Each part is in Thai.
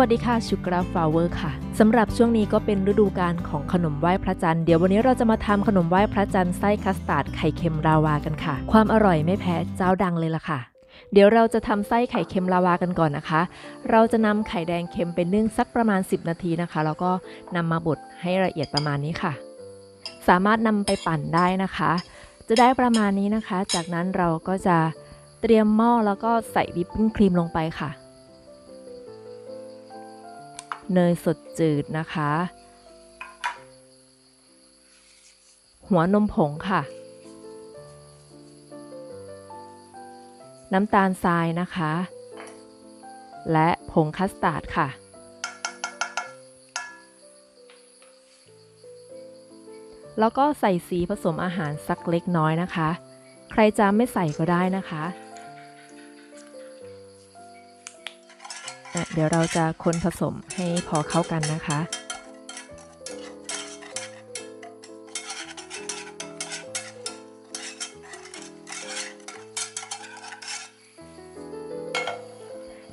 วัสดีค่ะชูกราฟลาวเวอร์ค่ะสำหรับช่วงนี้ก็เป็นฤดูกาลของขนมไหว้พระจันทร์เดี๋ยววันนี้เราจะมาทำขนมไหว้พระจันทร์ไส้คัสตาร์ดไข่เค็มลาวากันค่ะ ความอร่อยไม่แพ้เจ้าดังเลยล่ะค่ะ เดี๋ยวเราจะทำไส้ไข่เค็มลาวากันก่อนนะคะ เราจะนำไข่แดงเค็มไปนึ่งสักประมาณ 10 นาทีนะคะ แล้วก็นำมาบดให้ละเอียดประมาณนี้ค่ะ สามารถนำไปปั่นได้นะคะ จะได้ประมาณนี้นะคะ จากนั้นเราก็จะเตรียมหม้อแล้วก็ใส่วิปปิ้งครีมลงไปค่ะ เนยสดจืดนะคะ หัวนมผงค่ะ น้ำตาลทรายนะคะ และผงคัสตาร์ดค่ะ แล้วก็ใส่สีผสมอาหารสักเล็กน้อยนะคะ ใครจะไม่ใส่ก็ได้นะคะ เดี๋ยวเราจะคนผสมให้พอเข้ากันนะคะ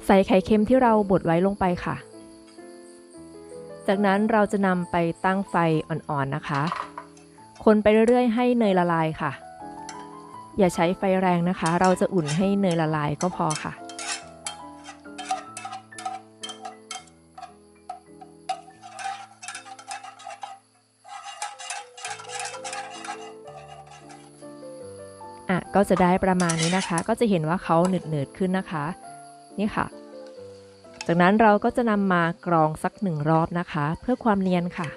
ใส่ไข่เค็มที่เราบดไว้ลงไปค่ะ จากนั้นเราจะนำไปตั้งไฟอ่อนๆนะคะ คนไปเรื่อยๆ ให้เนยละลายค่ะ อย่าใช้ไฟแรงนะคะ เราจะอุ่นให้เนยละลายก็พอค่ะ อะก็จะได้ประมาณนี้นะคะ ก็จะเห็นว่าเขาหนืดๆขึ้นนะคะ นี่ค่ะ จากนั้นเราก็จะนำมากรองสักหนึ่งรอบนะคะ เพื่อความเนียนค่ะ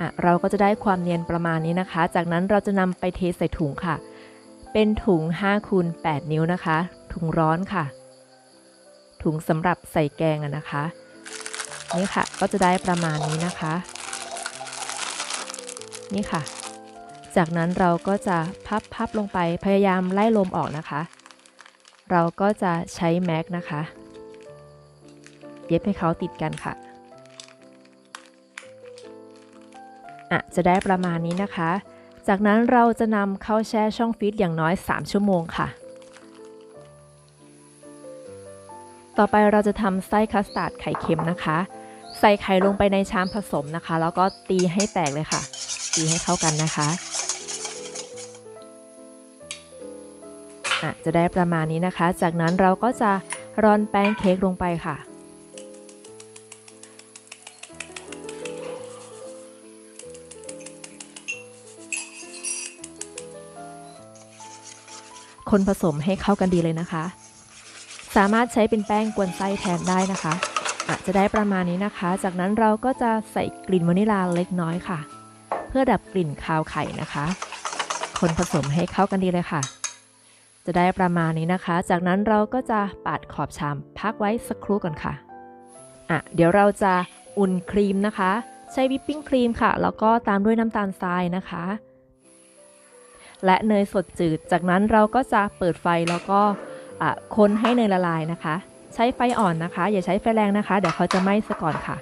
อะเราก็จะได้ความเนียนประมาณนี้นะคะ จากนั้นเราจะนำไปเทใส่ถุงค่ะ เป็นถุง5คูณ8นิ้วนะคะ ถุงร้อนค่ะ ถุงสำหรับใส่แกงอะนะคะ นี่ค่ะก็จะได้ประมาณนี้นะคะ นี่ค่ะ จากนั้นเราก็จะพับพับลงไปพยายามไล่ลมออกนะคะ เราก็จะใช้แม็กนะคะ เย็บให้เขาติดกันค่ะ อะจะได้ประมาณนี้นะคะ จากนั้นเราจะนำเข้าแช่ช่องฟรีซอย่างน้อย 3 ชั่วโมงค่ะ ต่อไปเราจะทำไส้คัสตาร์ดไข่เค็มนะคะ ใส่ไข่ลงไปในชามผสมนะคะ แล้วก็ตีให้แตกเลยค่ะ ตีให้เข้ากันนะคะอะจะได้ประมาณนี้นะคะ จากนั้นเราก็จะร่อนแป้งเค้กลงไปค่ะ คนผสมให้เข้ากันดีเลยนะคะ สามารถใช้เป็นแป้งกวนไส้แทนได้นะคะอาจจะได้ประมาณนี้นะคะ จากนั้นเราก็จะใส่กลิ่นวานิลาเล็กน้อยค่ะ เพื่อดับกลิ่นคาวไข่นะคะ คนผสมให้เข้ากันดีเลยค่ะ จะได้ประมาณนี้นะคะ จากนั้นเราก็จะปาดขอบชามพักไว้สักครู่ก่อนค่ะอะเดี๋ยวเราจะอุ่นครีมนะคะ ใช้วิปปิ้งครีมค่ะ แล้วก็ตามด้วยน้ำตาลทรายนะคะ และเนยสดจืด จากนั้นเราก็จะเปิดไฟแล้วก็คนให้เนยละลายนะคะ ใช้ไฟอ่อนนะคะ อย่าใช้ไฟแรงนะคะ เดี๋ยวเขาจะไหม้ซะก่อนค่ะ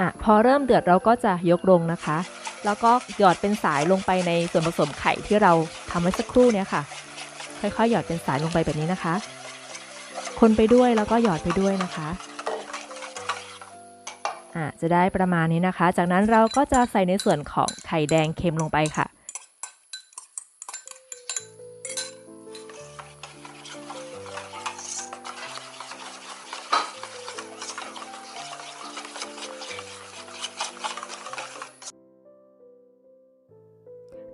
อะพอเริ่มเดือดเราก็จะยกลงนะคะ แล้วก็หยอดเป็นสายลงไปในส่วนผสมไข่ที่เราทำไว้สักครู่เนี้ยค่ะ ค่อยๆ หยอดเป็นสายลงไปแบบนี้นะคะ คนไปด้วยแล้วก็หยอดไปด้วยนะคะะจะได้ประมาณนี้นะคะ จากนั้นเราก็จะใส่ในส่วนของไข่แดงเค็มลงไปค่ะ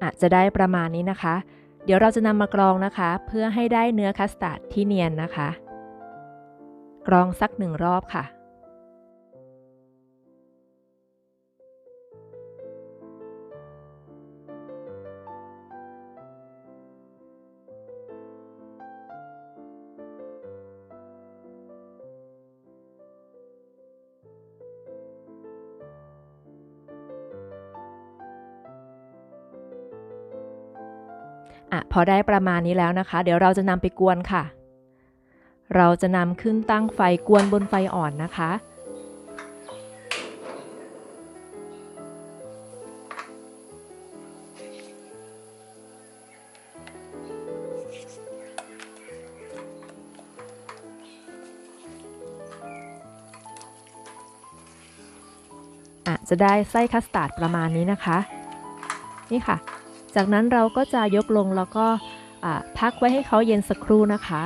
อาจจะได้ประมาณนี้นะคะ เดี๋ยวเราจะนำมากรองนะคะ เพื่อให้ได้เนื้อคัสตาร์ดที่เนียนนะคะ กรองสักหนึ่งรอบค่ะ อะ พอได้ประมาณนี้แล้วนะคะ เดี๋ยวเราจะนำไปกวนค่ะ เราจะนำขึ้นตั้งไฟกวนบนไฟอ่อนนะคะอะจะได้ไส้คัสตาร์ดประมาณนี้นะคะ นี่ค่ะ จากนั้นเราก็จะยกลงแล้วก็อะพักไว้ให้เขาเย็นสักครู่นะคะ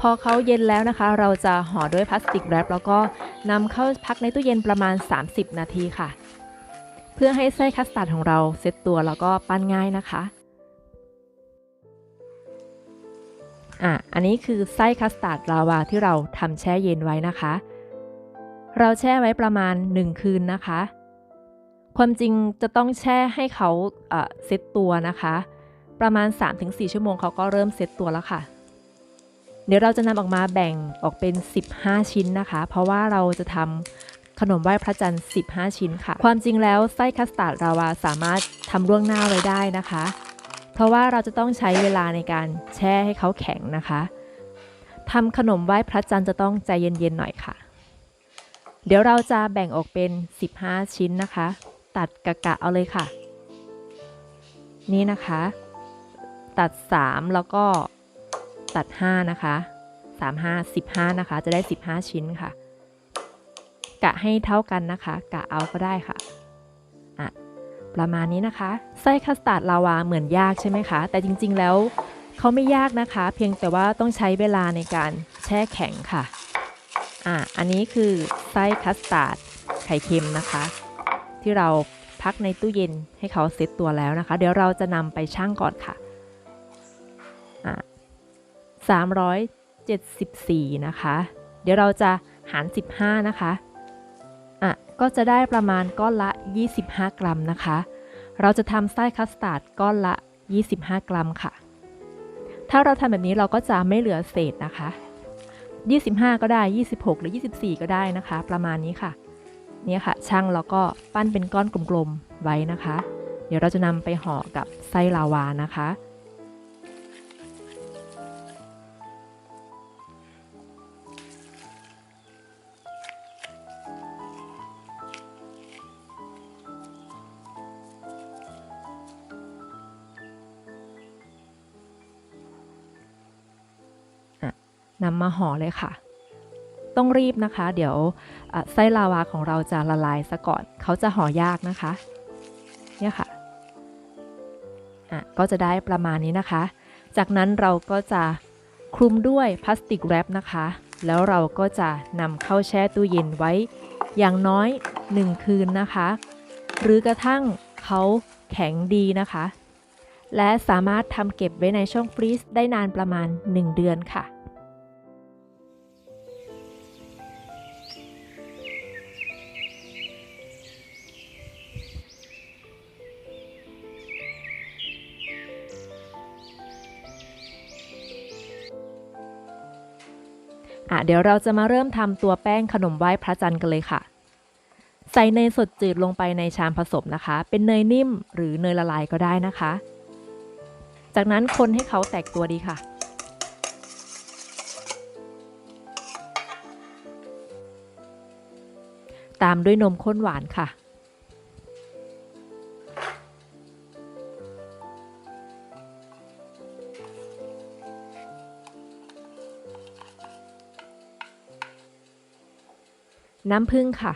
พอเขาเย็นแล้วนะคะ เราจะห่อด้วยพลาสติกแรปแล้วก็นำเข้าพักในตู้เย็นประมาณ 30 นาทีค่ะ เพื่อให้ไส้คัสตาร์ดของเราเซตตัวแล้วก็ปั้นง่ายนะคะอะอันนี้คือไส้คัสตาร์ดลาวาที่เราทำแช่เย็นไว้นะคะ เราแช่ไว้ประมาณ 1 คืนนะคะ ความจริงจะต้องแช่ให้เขาเซตตัวนะคะ ประมาณ 3-4 ชั่วโมงเขาก็เริ่มเซตตัวแล้วค่ะ เดี๋ยวเราจะนำออกมาแบ่งออกเป็น 15 ชิ้นนะคะ เพราะว่าเราจะทำขนมไหว้พระจันทร์ 15 ชิ้นค่ะ ความจริงแล้วไส้คัสตาร์ดลาวาสามารถทำล่วงหน้าไว้ได้นะคะ เพราะว่าเราจะต้องใช้เวลาในการแช่ให้เขาแข็งนะคะทำขนมไหว้พระจันทร์จะต้องใจเย็นๆหน่อยค่ะ เดี๋ยวเราจะแบ่งออกเป็น 15 ชิ้นนะคะ ตัดกะกะเอาเลยค่ะ นี่นะคะ ตัด 3 แล้วก็ ตัด 5 นะคะ 3 5 15 นะคะ จะได้ 15 ชิ้นค่ะ กะให้เท่ากันนะคะ กะเอาก็ได้ค่ะอะ ประมาณนี้นะคะ ไส้คัสตาร์ดลาวาเหมือนยากใช่ไหมคะ แต่จริง ๆ แล้วเขาไม่ยากนะคะ เพียงแต่ว่าต้องใช้เวลาในการแช่แข็งค่ะ อะ อันนี้คือไส้คัสตาร์ดไข่เค็มนะคะ ที่เราพักในตู้เย็นให้เขาเซตตัวแล้วนะคะ เดี๋ยวเราจะนำไปชั่งก่อนค่ะอะ 374 นะคะ เดี๋ยวเราจะหาร 15 นะคะอะก็จะได้ประมาณก้อนละ 25 กรัมนะคะ เราจะทำไส้คัสตาร์ดก้อนละ 25 กรัมค่ะ ถ้าเราทำแบบนี้เราก็จะไม่เหลือเศษนะคะ 25 ก็ได้ 26 หรือ 24 ก็ได้นะคะ ประมาณนี้ค่ะเนี่ยค่ะช่างแล้วก็ปั้นเป็นก้อนกลมๆไว้นะคะ เดี๋ยวเราจะนำไปห่อกับไส้ลาวานะคะ นำมาห่อเลยค่ะ ต้องรีบนะคะ เดี๋ยวไส้ลาวาของเราจะละลายซะก่อน เขาจะห่อยากนะคะ เนี่ยค่ะอะ ก็จะได้ประมาณนี้นะคะ จากนั้นเราก็จะคลุมด้วยพลาสติกแรปนะคะ แล้วเราก็จะนำเข้าแช่ตู้เย็นไว้ อย่างน้อย 1 คืนนะคะ หรือกระทั่งเขาแข็งดีนะคะ และสามารถทำเก็บไว้ในช่องฟรีซได้นานประมาณ 1 เดือนค่ะ อะเดี๋ยวเราจะมาเริ่มทำตัวแป้งขนมไหว้พระจันทร์กันเลยค่ะ ใส่เนยสดจืดลงไปในชามผสมนะคะ เป็นเนยนิ่มหรือเนยละลายก็ได้นะคะ จากนั้นคนให้เขาแตกตัวดีค่ะ ตามด้วยนมข้นหวานค่ะ น้ำผึ้งค่ะ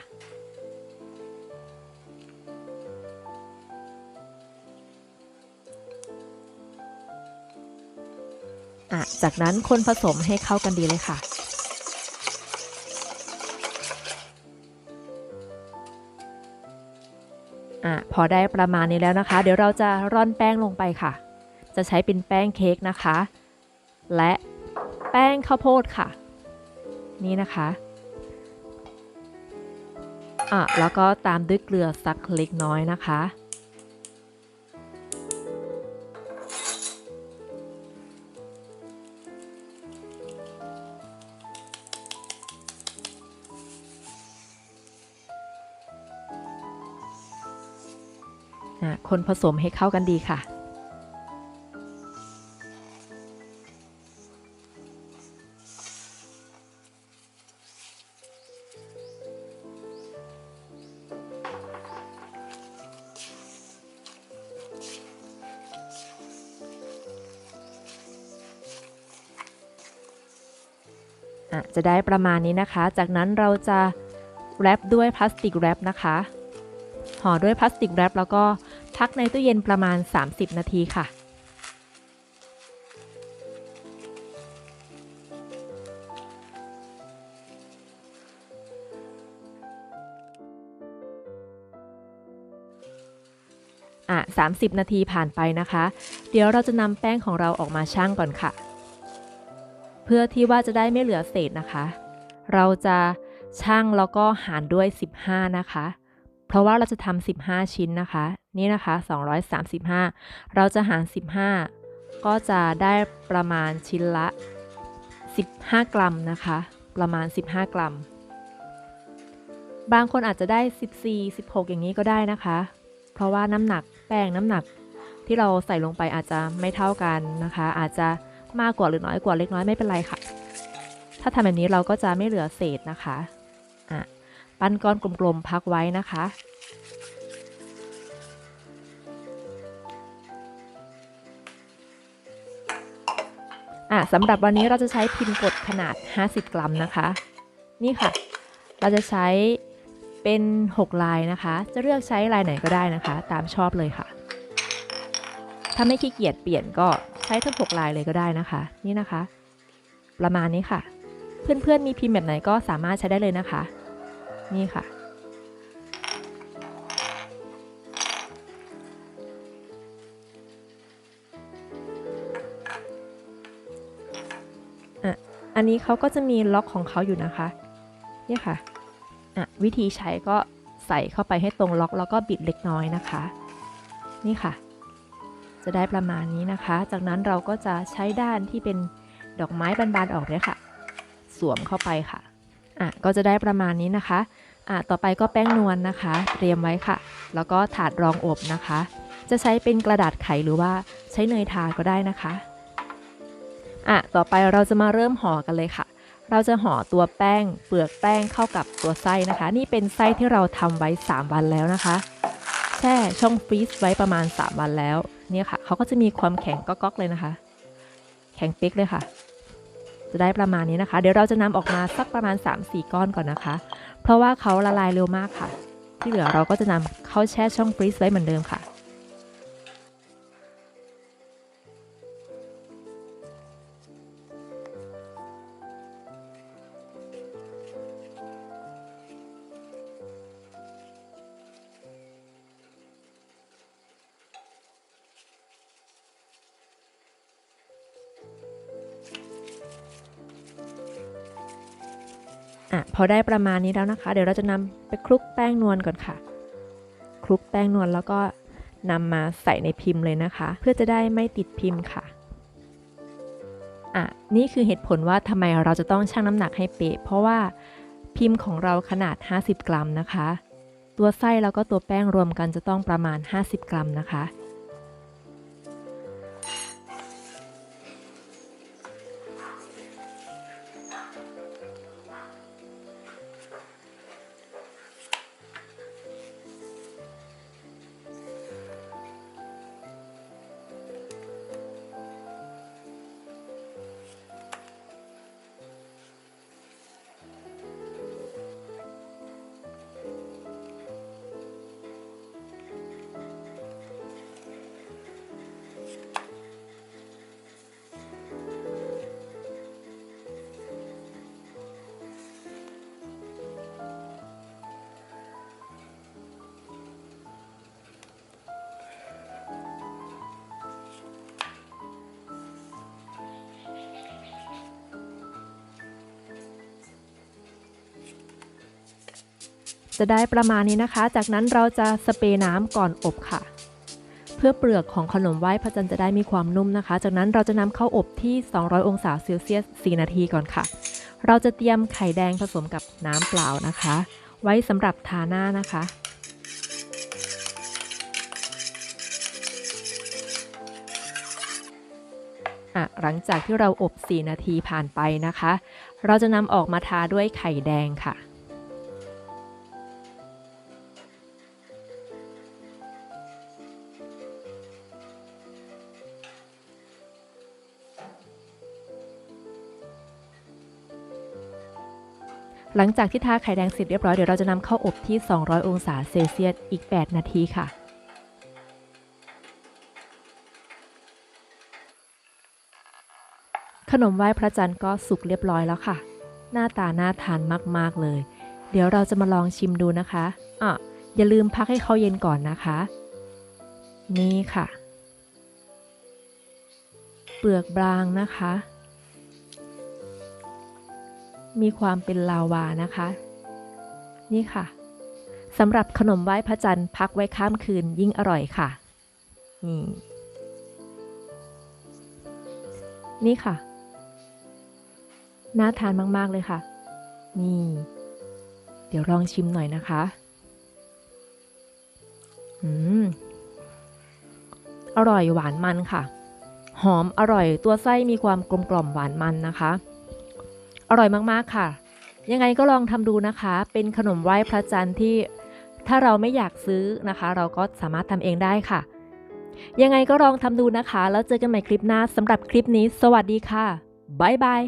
จากนั้นคนผสมให้เข้ากันดีเลยค่ะอะพอได้ประมาณนี้แล้วนะคะ เดี๋ยวเราจะร่อนแป้งลงไปค่ะ จะใช้เป็นแป้งเค้กนะคะ และแป้งข้าวโพดค่ะ นี่นะคะ อะแล้วก็ตามด้วยเกลือสักเล็กน้อยนะคะอะคนผสมให้เข้ากันดีค่ะ จะได้ประมาณนี้นะคะ จากนั้นเราจะแรปด้วยพลาสติกแรปนะคะห่อด้วยพลาสติกแรปแล้วก็พักในตู้เย็นประมาณ 30 นาทีค่ะอะ30 นาทีผ่านไปนะคะ เดี๋ยวเราจะนำแป้งของเราออกมาชั่งก่อนค่ะ เพื่อที่ว่าจะได้ไม่เหลือเศษนะคะ เราจะชั่งแล้วก็หารด้วย 15 นะคะ เพราะว่าเราจะทำ15 ชิ้นนะคะ นี่นะคะ 235 เราจะหาร 15 ก็จะได้ประมาณชิ้นละ 15 กรัมนะคะ ประมาณ 15 กรัม บางคนอาจจะได้ 14 16 อย่างนี้ก็ได้นะคะ เพราะว่าน้ำหนักแป้งน้ำหนักที่เราใส่ลงไปอาจจะไม่เท่ากันนะคะ อาจจะ มากกว่าหรือน้อยกว่าเล็กน้อยไม่เป็นไรค่ะ ถ้าทำแบบนี้เราก็จะไม่เหลือเศษนะคะอะปั้นก้อนกลมๆพักไว้นะคะ อะสำหรับวันนี้เราจะใช้พิมพ์กดขนาด 50 กรัมนะคะ นี่ค่ะ เราจะใช้เป็น 6 ลายนะคะ จะเลือกใช้ลายไหนก็ได้นะคะ ตามชอบเลยค่ะ ถ้าไม่ขี้เกียจเปลี่ยนก็ ใช้ทั้ง6ลายเลยก็ได้นะคะ นี่นะคะ ประมาณนี้ค่ะ เพื่อนๆมีพิมพ์แบบไหนก็สามารถใช้ได้เลยนะคะ นี่ค่ะอะอันนี้เขาก็จะมีล็อกของเขาอยู่นะคะเนี่ยค่ะอะวิธีใช้ก็ใส่เข้าไปให้ตรงล็อกแล้วก็บิดเล็กน้อยนะคะ นี่ค่ะ จะได้ประมาณนี้นะคะ จากนั้นเราก็จะใช้ด้านที่เป็นดอกไม้บานๆออกเนี่ยค่ะ สวมเข้าไปค่ะอะ ก็จะได้ประมาณนี้นะคะอะต่อไปก็แป้งนวลนนะคะ เตรียมไว้ค่ะ แล้วก็ถาดรองอบนะคะ จะใช้เป็นกระดาษไขหรือว่าใช้เนยทาก็ได้นะคะอะต่อไปเราจะมาเริ่มห่อกันเลยค่ะ เราจะห่อตัวแป้ง เปลือกแป้งเข้ากับตัวไส้นะคะ นี่เป็นไส้ที่เราทำไว้ 3 วันแล้วนะคะ แช่ช่องฟรีซไว้ประมาณ 3 วันแล้ว เนี่ยค่ะเขาก็จะมีความแข็งก๊อกๆเลยนะคะ แข็งเป๊กเลยค่ะ จะได้ประมาณนี้นะคะ เดี๋ยวเราจะนำออกมาสักประมาณ 3-4 ก้อนก่อนนะคะ เพราะว่าเขาละลายเร็วมากค่ะ ที่เหลือเราก็จะนำเข้าแช่ช่องฟรีซไว้เหมือนเดิมค่ะ อะพอได้ประมาณนี้แล้วนะคะ เดี๋ยวเราจะนำไปคลุกแป้งนวลก่อนค่ะ คลุกแป้งนวลแล้วก็นำมาใส่ในพิมพ์เลยนะคะ เพื่อจะได้ไม่ติดพิมพ์ค่ะอะนี่คือเหตุผลว่าทำไมเราจะต้องชั่งน้ำหนักให้เป๊ะเพราะว่าพิมพ์ของเราขนาด 50 กรัมนะคะ ตัวไส้แล้วก็ตัวแป้งรวมกันจะต้องประมาณ 50 กรัมนะคะ จะได้ประมาณนี้นะคะ จากนั้นเราจะสเปรย์น้ำก่อนอบค่ะ เพื่อเปลือกของขนมไหว้พระจันทร์จะได้มีความนุ่มนะคะ จากนั้นเราจะนำเข้าอบที่ 200 องศาเซลเซียส 4 นาทีก่อนค่ะ เราจะเตรียมไข่แดงผสมกับน้ำเปล่านะคะ ไว้สำหรับทาหน้านะคะอะหลังจากที่เราอบ 4 นาทีผ่านไปนะคะ เราจะนำออกมาทาด้วยไข่แดงค่ะ หลังจากที่ทาไข่แดงเสร็จเรียบร้อยเดี๋ยวเราจะนำเข้าอบที่ 200 องศาเซลเซียสอีก 8 นาทีค่ะ ขนมไหว้พระจันทร์ก็สุกเรียบร้อยแล้วค่ะ หน้าตาน่าทานมากๆเลย เดี๋ยวเราจะมาลองชิมดูนะคะอะอย่าลืมพักให้เขาเย็นก่อนนะคะ นี่ค่ะ เปลือกบางนะคะ มีความเป็นลาวานะคะ นี่ค่ะสำหรับขนมไหว้พระจันทร์พักไว้ข้ามคืนยิ่งอร่อยค่ะ นี่ นี่ค่ะ น่าทานมาก ๆ เลยค่ะ นี่ เดี๋ยวลองชิมหน่อยนะคะ อืม อร่อยหวานมันค่ะ หอมอร่อยตัวไส้มีความกลมกล่อมหวานมันนะคะ ร่อยมากๆค่ะ ยังไงก็ลองทำดูนะคะ เป็นขนมไหว้พระจันทร์ที่ถ้าเราไม่อยากซื้อนะคะ เราก็สามารถทำเองได้ค่ะ ยังไงก็ลองทำดูนะคะ แล้วเจอกันใหม่คลิปหน้าสำหรับคลิปนี้ สวัสดีค่ะบ๊ายบาย